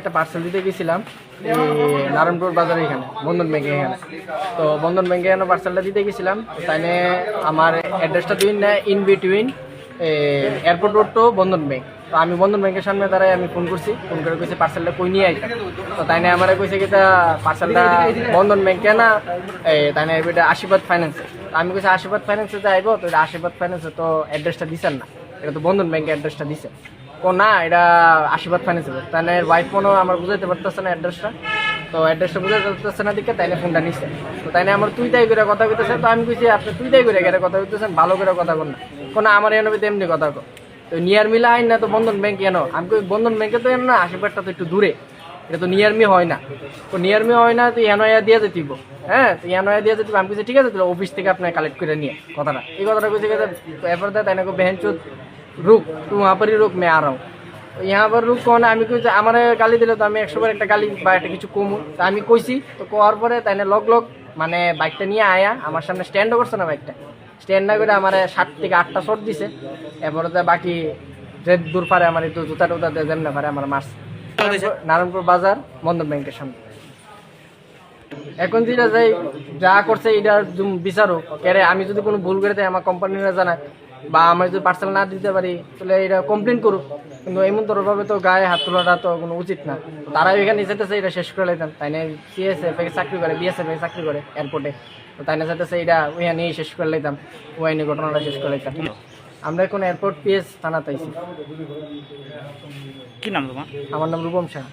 একটা পার্সেল দিতে গেছিলাম নারায়ণপুর বাজারে এখানে, বন্ধন ব্যাংকে এখানে। তো বন্ধন ব্যাংকে এখানে পার্সেলটা দিতে গেছিলাম তো তাইনে আমার অ্যাড্রেসটা দিন না in between airport road to Bandhan bank তো আমি বন্ধন ব্যাংকের সামনে দাঁড়াই আমি ফোন করছি ফোন করে কইছি পার্সেলটা কই নিয়ে আইতাম তো তাই তাইনে আমার কইছে কি তা পার্সেলটা বন্ধন ব্যাংকে না এই তাইনে এটা আশীর্বাদ ফাইন্যান্সে তো আমি কইছি, আশীর্বাদ ফাইন্যান্সে যাইব তো এটা আশীর্বাদ ফাইন্যান্সে তো অ্যাড্রেসটা দিছেন না। এটা তো বন্ধন ব্যাংকের অ্যাড্রেসটা দিছে। কো না, এটা আশীর্বাদ ফাইন্যান্সে তাহলে ওয়াইফ ফোনও আমার বুঝাইতে পারতেছে না অ্যাড্রেসটা তো অ্যাড্রেসটা বুঝাইতে পারতেছে না দিকে, তাইলে ফোনটা নিচ্ছে তো তাইলে আমার তুই তাই করে কথা কইতেছে। তো আমি কইছি, আপনি তুই তাই করে গেলে কথা কইতেছেন, ভালো করে কথা কর না। কোনো আমার এনে এমনি কথা কর তো নিয়ার মিলা আইন না তো বন্ধন ব্যাংক এন আমি কই, বন্ধন ব্যাংকে তো এন না, আশীর্বাদটা তো একটু দূরে। এটা তো নিয়ারমি হয় না। তো নিয়ারমি হয় না তুই এনআইয়া দিয়ে যেতিব হ্যাঁ তুই এনআইয়া দিয়ে যেতিব আমি কইছি, ঠিক আছে অফিস থেকে আপনার কালেক্ট করে নিয়ে কথাটা। এই কথাটা কইছে এরপর তাই না বেহেন চুত रुक तू वहाँ पर ही रुक मैं आ रहा हूँ তো यहाँ पर रुक কোন আমি কইছি আমার গালি দিলে তো আমি একশো বার একটা গালি বা একটা কিছু কমু তো আমি কইছি তো কোয়ার পরে তাই না লগ লগ মানে বাইকটা নিয়ে আয়া আমার সামনে স্ট্যান্ডও করছে না বাইকটা স্ট্যান্ড না করে আমার সাত থেকে আটটা শট দিছে এরপরে তো বাকি যে দূর পারে আমার একটু জুতা টুতা দিয়ে যেমন পারে আমার মারছে নারায়ণপুর বাজার বন্ধন ব্যাংকের সামনে এখন যেটা যাই যা করছে এটা বিচারো কেরে আমি যদি কোনো ভুল করে থাকি আমার কোম্পানিরা জানায় বা আমার যদি পার্সেল না দিতে পারি তাহলে এটা কমপ্লেন করুক। কিন্তু এমন ভাবে তো গায়ে হাত তোলাটা তো কোনো উচিত না। তারা এখানে যেতেছে এটা শেষ করে লাইতাম তাই না? সিএসএফ এ চাকরি করে বিএসএফ এ চাকরি করে এয়ারপোর্টে তো তাই না যেতেছে এটা ওইখানে নিয়ে শেষ করে লেতাম লাইতাম নিয়ে ঘটনাটা শেষ করে লাইতাম। আমরা এখন এয়ারপোর্ট পিএস থানাতে আইছি। কি নাম তোমার? আমার নাম রূপম শাহ।